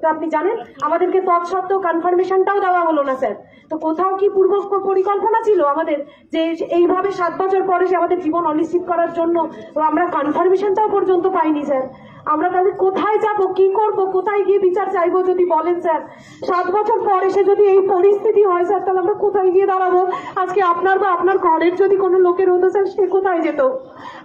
এটা আপনি জানেন? আমাদেরকে তৎসত্ত্বেও কনফার্মেশনটাও দেওয়া হলো না, স্যার। তো কোথাও কি পূর্ব পরিকল্পনা ছিল আমাদের যে এইভাবে সাত বছর পরে সে আমাদের জীবন অনিশ্চিত করার জন্য? আমরা কনফার্মেশনটাও পর্যন্ত পাইনি, স্যার। আমরা তাহলে কোথায় যাব? কি করব? কোথায় গিয়ে বিচার চাইব যদি বলেন, স্যার? সাত বছর পর এসে যদি এই পরিস্থিতি হয়, স্যার, তাহলে আমরা কোথায় গিয়ে দাঁড়াবো? আজকে আপনার বা আপনার ঘরের যদি কোনো লোকের হতো, স্যার, সে কোথায় যেত?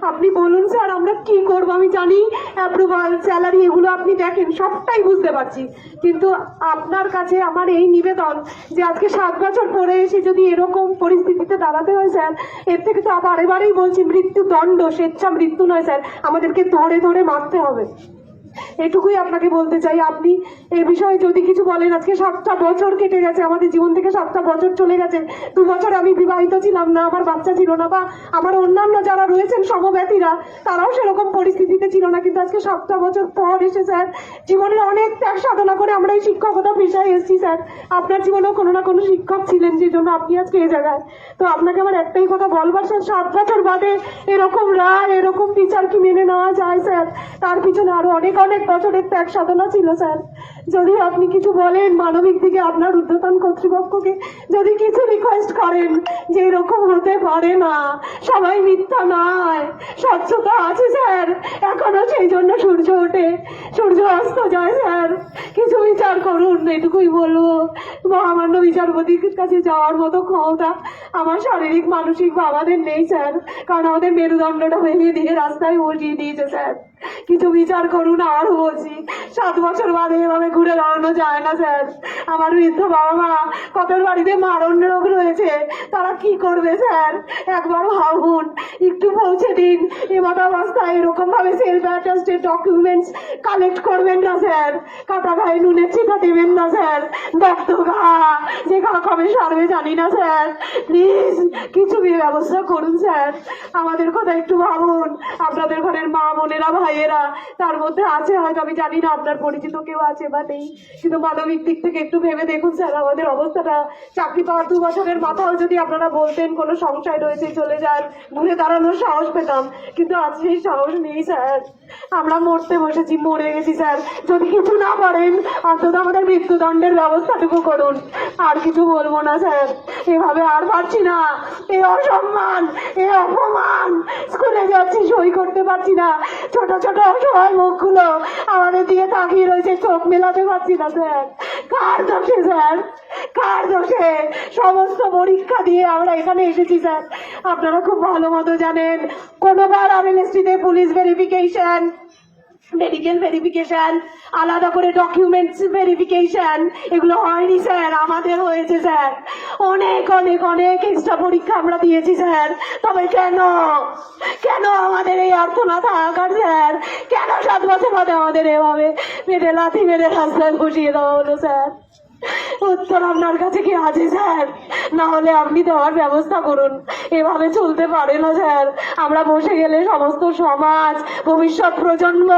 আপনি বলুন, স্যার কি করব আমি জানি। অ্যাপ্রুভাল স্যালারি এগুলো আপনি দেখেন, সবটাই বুঝতে পারছি। কিন্তু আপনার কাছে আমার এই নিবেদন যে আজকে সাত বছর পরে এসে যদি এরকম পরিস্থিতিতে দাঁড়াতে হয়, স্যার, এর থেকে তো আবার এবারেই বলছি, মৃত্যুদণ্ড স্বেচ্ছা মৃত্যু নয়, স্যার। আমাদেরকে ধরে ধরে মারতে হবে। এটুকুই আপনাকে বলতে চাই, আপনি এ বিষয়ে যদি কিছু বলেন, আজকে সাতটা বছর কেটে গেছে, আমাদের জীবন থেকে সাতটা বছর চলে গেছে। দু বছর আমি বিবাহিত ছিলাম না, আমার বাচ্চা ছিল না, বা আমার অন্যান্য যারা রয়েছেন সমব্যথীরা তারাও সেরকম পরিস্থিতিতে ছিল না, কিন্তু আজকে সাতটা বছর পর এসে স্যার, জীবনে অনেক ত্যাগ সাধনা করে আমরা এই শিক্ষকতা পেশায় এসেছি, স্যার। আপনার জীবনেও কোনো না কোনো শিক্ষক ছিলেন যে জন্য আপনি আজকে এই জায়গায়। তো আপনাকে আমার একটাই কথা বলবার, স্যার, সাত বছর বাদে এরকম রায়, এরকম বিচার কি মেনে নেওয়া যায়, স্যার? তার পিছনে আরও অনেক অনেক বছরের ত্যাগ সাধনা ছিল, স্যার। যদি আপনি কিছু বলেন, মানবিক দিকে আপনার ঊর্ধ্বতন কর্তৃপক্ষকে যদি কিছু রিকোয়েস্ট করেন, যে এরকম হতে পারে না, সবাই মিথ্যা নয়, স্বচ্ছতা আছে, স্যার। এখনও সেই জন্য সূর্য ওঠে। সূর্য অস্ত যায়, স্যার। কিছু বিচার করুন, এটুকুই বলব। মহামান্য বিচারপতির কাছে যাওয়ার মতো ক্ষমতা আমার শারীরিক, মানসিক বা আমাদের নেই, স্যার। কারণ আমাদের মেরুদণ্ডটা ভেঙে দিয়ে রাস্তায় বসিয়ে দিয়েছে, স্যার। কিছু বিচার করুন আরও বলছি, সাত বছর বাদে এভাবে ঘুরে দাঁড়ানো যায় না, স্যার। আমার বৃদ্ধ বাবা মা কতর বাড়িতে মারণ রোগ রয়েছে, তারা কি করবে, স্যার? একবার ভাবুন, একটু পৌঁছে দিন। এমত এরকম ভাবে সেলফ অ্যাটাস্টেড ডকুমেন্টস কালেক্ট করবেন না, স্যার। কাটা গায়ে নুনের ছিটা দেবেন না, স্যার। রক্ত ঘা যে ঘা কবে সারবে জানি না, স্যার। প্লিজ, কিছু ব্যবস্থা করুন, স্যার। আমাদের কথা একটু ভাবুন। মা বোনেরা, ভাইয়েরা, তার মধ্যে আছে, হয়তো আমি জানি না আপনার পরিচিত কেউ আছে বা নেই, কিন্তু মানবিক দিক থেকে একটু ভেবে দেখুন স্যার, আমাদের অবস্থাটা। চাকরি পাওয়ার দু বছরের মাথাও যদি আপনারা বলতেন, কোনো সংশয় রয়েছে, চলে যান, ঘুরে দাঁড়ানোর সাহস পেতাম, কিন্তু আজ সেই সাহস নেই স্যার। আমরা মরতে বসেছি, মরে গেছি স্যার। যদি কিছু না পারেন, অন্তত আমাদের মৃত্যুদণ্ডের ব্যবস্থাটুকু করুন। আর কিছু বলব না স্যার। এভাবে আর পারছি না। এ অসম্মান, এ অপমান। স্কুলে যাচ্ছি, সই করতে পারছি না। ছোট ছোট অসহায় মুখগুলো আমাদের দিকে তাকিয়ে রয়েছে, চোখ মেলাতে পারছি না, স্যার। কার দোষে, স্যার? কার দোষে? সমস্ত পরীক্ষা দিয়ে আমরা এখানে এসেছি, স্যার। আপনারা খুব ভালো মতো জানেন, কোনোবার আরএলএসটিতে পুলিশ ভেরিফিকেশন মেডিকেল ভেরিফিকেশন আলাদা করে ডকুমেন্টস ভেরিফিকেশন এগুলো হয়নি, স্যার। আমাদের হয়েছে, স্যার। অনেক অনেক অনেক এক্সট্রা পরীক্ষা আমরা দিয়েছি, স্যার। তবে কেন? কেন আমাদের এই আর্থনা থাকার স্যার? কেন সাত বছর বাদে আমাদের এভাবে মেরে লাথি মেরে রাস্তায় বসিয়ে দেওয়া হলো, স্যার? উত্তর আপনার কাছে কি আছে, স্যার? না হলে আপনি দেওয়ার ব্যবস্থা করুন। এভাবে চলতে পারে না, স্যার। আমরা বসে গেলে সমস্ত সমাজ, ভবিষ্যৎ প্রজন্ম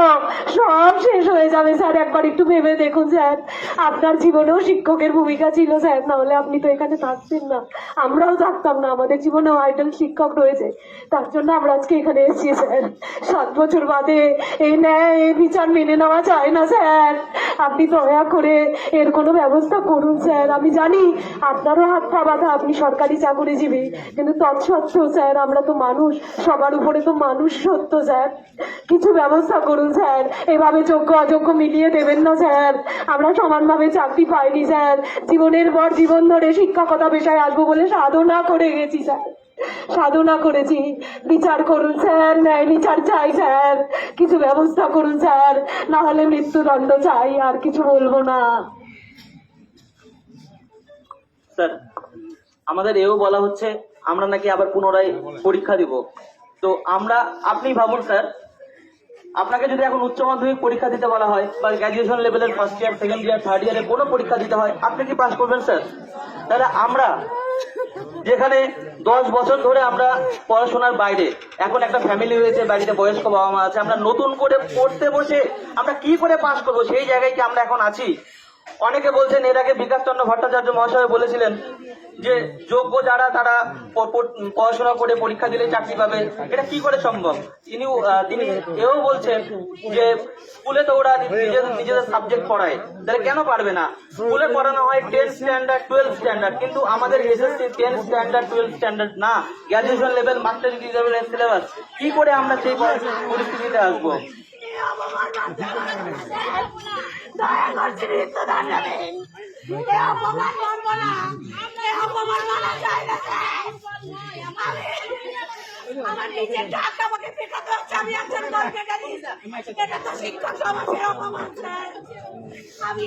সব শেষ হয়ে যাবে, স্যার। একবার একটু ভেবে দেখুন, স্যার। আপনার জীবনেও শিক্ষকের ভূমিকা ছিল, স্যার। না হলে আপনি তো এখানে থাকছেন না। আমরাও থাকতাম না। আমাদের জীবনেও আইডল শিক্ষক রয়েছে। তার জন্য আমরা আজকে এখানে এসেছি, স্যার। সাত বছর বাদে এই ন্যায় বিচার মেনে নেওয়া যায় না, স্যার। আপনি দয়া করে এর কোনো ব্যবস্থা করুন, স্যার। আমি জানি আপনারও হাত পা বাঁধা, আপনি সরকারি চাকরিজীবী, কিন্তু তৎসত্ত্বেও, স্যার, আমরা তো মানুষ। সবার উপরে তো মানুষ সত্য, স্যার। কিছু ব্যবস্থা করুন, স্যার। এভাবে যোগ্য, অযোগ্য মিলিয়ে দেবেন না, স্যার। আমরা সমানভাবে চাকরি পাইনি, স্যার। জীবনের পর জীবন ধরে শিক্ষকতা পেশায় আসব বলে সাধনা করে গেছি, স্যার। সাধনা করেছি। বিচার করুন স্যার, ন্যায় বিচার চাই স্যার। কিছু ব্যবস্থা করুন স্যার, না হলে মৃত্যুদণ্ড চাই, আর কিছু বলব না। স্যার, আমাদের এও বলা হচ্ছে, আমরা নাকি আবার পুনরায় পরীক্ষা দিব। তো আমরা, আপনি ভাবুন স্যার, আপনাকে যদি এখন উচ্চ মাধ্যমিক পরীক্ষা দিতে বলা হয়, বা গ্র্যাজুয়েশন লেভেলের first year second year third ইয়ারে কোনো পরীক্ষা দিতে হয়, আপনি কি পাস করবেন স্যার? তাহলে আমরা যেখানে দশ বছর ধরে আমরা পড়াশোনার বাইরে, এখন একটা ফ্যামিলি হয়েছে বাড়িতে বয়স্ক বাবা মা আছে, আমরা নতুন করে পড়তে বসে আমরা কি করে পাশ করব? সেই জায়গায় কি আমরা এখন আছি? অনেকে বলছেন এর আগে বিকাশ চন্দ্র ভট্টাচার্য মহাশয় বলেছিলেন যে যোগ্য যারা, তারা পড়াশোনা করে পরীক্ষা দিলে চাকরি পাবে। এটা কি করে সম্ভব? তিনি তিনি এও বলছেন যে স্কুলে তো ওরা নিজেদের নিজেদের সাবজেক্ট পড়ায়। তাহলে কেন পারবে না? স্কুলে পড়ানো হয় টেন স্ট্যান্ডার্ড টুয়েলভ স্ট্যান্ডার্ড কিন্তু আমাদের SSC ten standard twelve standard না। গ্র্যাজুয়েশন লেভেল মাস্টার ডিগ্রি লেভেলের সিলেবাস কি করে আমরা সেই পরিস্থিতিতে আসব? দয়া করছি মৃত্যুদণ্ড দিন এ অপমান করব না। এ অপমান মানা যায় না। আমি আমার নিজের ডাক আমাকে পেটাতে হচ্ছে আমি একজন এটা তো শিক্ষক সমাজের অপমান স্যার। আমি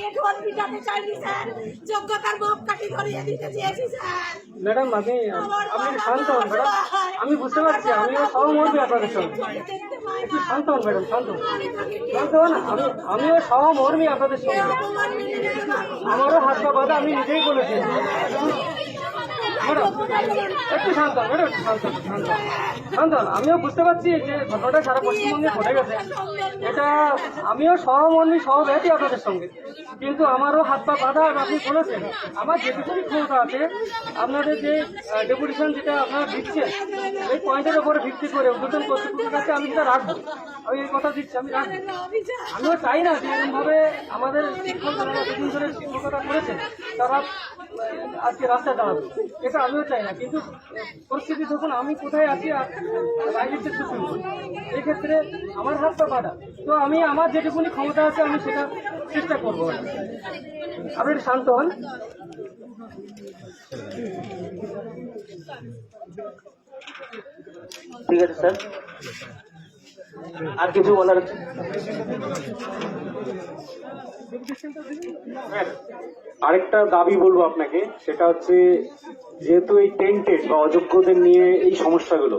পিটাতে চাইনি স্যার। যোগ্যতার মাপ কাটি ধরিয়ে দিতে চেয়েছি স্যার। ম্যাডাম আপনি আপনি শান্ত হন ম্যাডাম। আমি বুঝতে পারছি আমিও সহমর্মী আপনাদের সঙ্গে। একটু শান্ত হন ম্যাডাম শান্ত। আমি শান্ত হন আমি আমিও সহমর্মী আপনাদের সঙ্গে। আমারও হাত পা বাঁধা আমি নিজেই বলেছি। একটু শান্ত শান্ত শান্ত আমিও বুঝতে পারছি যে ঘটনাটা সারা পশ্চিমবঙ্গে ঘটে গেছে। এটা আমিও সহমর্মী সহব্যাধী আপনাদের সঙ্গে। কিন্তু আমারও হাত পা বাঁধা আর আপনি বলেছেন, আমার যেটুকুনি ক্ষমতা আছে, আপনাদের যে ডেপুটেশন যেটা আপনারা দিচ্ছেন, এই পয়েন্টের উপরে ভিত্তি করে উদ্বোধন কর্তৃপক্ষের কাছে আমি সেটা রাখব আমি এই কথা দিচ্ছি, আমি রাখব আমিও চাই না যে এরকমভাবে আমাদের শিক্ষক যারা দুদিন ধরে শিক্ষকতা করেছেন তারা আজকে রাস্তায় দাঁড়াবে। এটা আমিও চাই না, কিন্তু পরিস্থিতি যখন আমি কোথায় আছি রাজনীতি এক্ষেত্রে আমার হাত পা বাধা। তো আমি আমার যেটুকুনি ক্ষমতা আছে, আমি সেটা চেষ্টা করব। আপনি শান্ত হন। ঠিক আছে, স্যার। আর কিছু বলার আছে? আরেকটা দাবি বলব আপনাকে সেটা হচ্ছে যেহেতু এই টেন্টেড বা অযোগ্যদের নিয়ে এই সমস্যাগুলো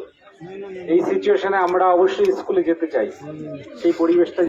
এই সিচুয়েশনে আমরা অবশ্যই স্কুলে যেতে চাই। সেই পরিবেশটা